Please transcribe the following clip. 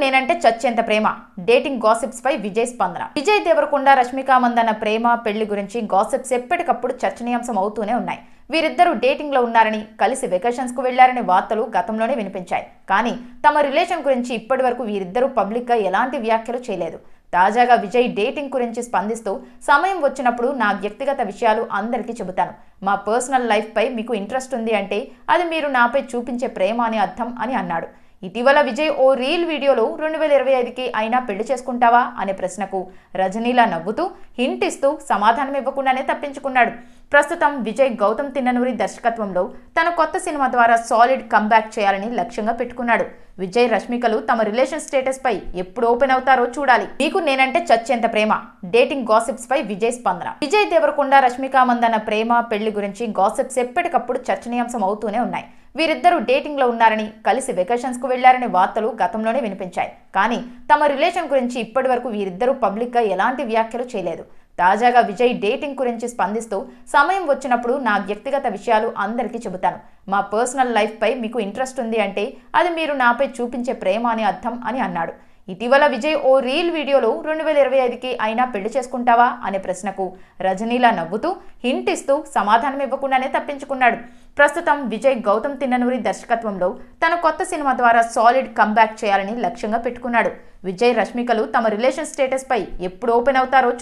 నేనంటే చచ్చేంత ప్రేమ. డేటింగ్ గాసిప్స్ పై విజయ్ స్పందన. విజయ్ దేవరకొండ రష్మిక మందన్న ప్రేమ పెళ్ళి గురించి గాసిప్స్ ఎప్పటికప్పుడు చర్చనీయాంశం అవుతూనే ఉన్నాయి. వీరిద్దరూ డేటింగ్లో ఉన్నారని కలిసి వెకేషన్స్కు వెళ్ళారనే వార్తలు గతంలోనే వినిపించాయి. కానీ తమ రిలేషన్ గురించి ఇప్పటి వరకు వీరిద్దరూ పబ్లిక్గా ఎలాంటి వ్యాఖ్యలు చేయలేదు. తాజాగా విజయ్ డేటింగ్ గురించి స్పందిస్తూ సమయం వచ్చినప్పుడు నా వ్యక్తిగత విషయాలు అందరికీ చెబుతాను. మా పర్సనల్ లైఫ్ పై మీకు ఇంట్రెస్ట్ ఉంది అంటే అది మీరు నాపై చూపించే ప్రేమ అని అర్థం అని అన్నాడు. ఇటీవల విజయ్ ఓ రీల్ వీడియోలో రెండు వేల ఇరవై ఐదుకి అయినా పెళ్ళి చేసుకుంటావా? అనే ప్రశ్నకు రజనీలా నవ్వుతూ హింట్ ఇస్తూ సమాధానం ఇవ్వకుండానే తప్పించుకున్నాడు. ప్రస్తుతం విజయ్ గౌతమ్ తిన్ననూరి దర్శకత్వంలో. తన కొత్త సినిమా ద్వారా సాలిడ్ కంబ్యాక్ చేయాలని లక్ష్యంగా పెట్టుకున్నాడు. విజయ్ రష్మికలు తమ రిలేషన్ స్టేటస్ పై ఎప్పుడు ఓపెన్ అవుతారో చూడాలి. మీకు నేనంటే చచ్చేంత ప్రేమ. డేటింగ్ గాసిప్స్ పై విజయ్ స్పందన. విజయ్ దేవరకొండ రష్మిక మందన్న ప్రేమ పెళ్ళి గురించి గాసిప్స్ ఎప్పటికప్పుడు చర్చనీయాంశం అవుతూనే ఉన్నాయి. వీరిద్దరూ డేటింగ్లో ఉన్నారని కలిసి వెకేషన్స్కు వెళ్ళారనే వార్తలు గతంలోనే వినిపించాయి. కానీ తమ రిలేషన్ గురించి ఇప్పటి వరకు వీరిద్దరూ పబ్లిక్గా ఎలాంటి వ్యాఖ్యలు చేయలేదు. తాజాగా విజయ్ డేటింగ్ గురించి స్పందిస్తూ సమయం వచ్చినప్పుడు నా వ్యక్తిగత విషయాలు అందరికీ చెబుతాను. మా పర్సనల్ లైఫ్పై మీకు ఇంట్రెస్ట్ ఉంది అంటే అది మీరు నాపై చూపించే ప్రేమ అని అర్థం అని అన్నాడు. ఇటీవల విజయ్ ఓ రీల్ వీడియోలో రెండు వేల ఇరవై ఐదుకి అయినా పెళ్ళి చేసుకుంటావా? అనే ప్రశ్నకు రజనీలా నవ్వుతూ హింట్ ఇస్తూ సమాధానం ఇవ్వకుండానే తప్పించుకున్నాడు. ప్రస్తుతం విజయ్ గౌతమ్ తిన్ననూరి దర్శకత్వంలో తన కొత్త సినిమా ద్వారా సాలిడ్ కంబ్యాక్ చేయాలని లక్ష్యంగా పెట్టుకున్నాడు. విజయ్ రష్మికలు తమ రిలేషన్ స్టేటస్పై ఎప్పుడు ఓపెన్ అవుతారో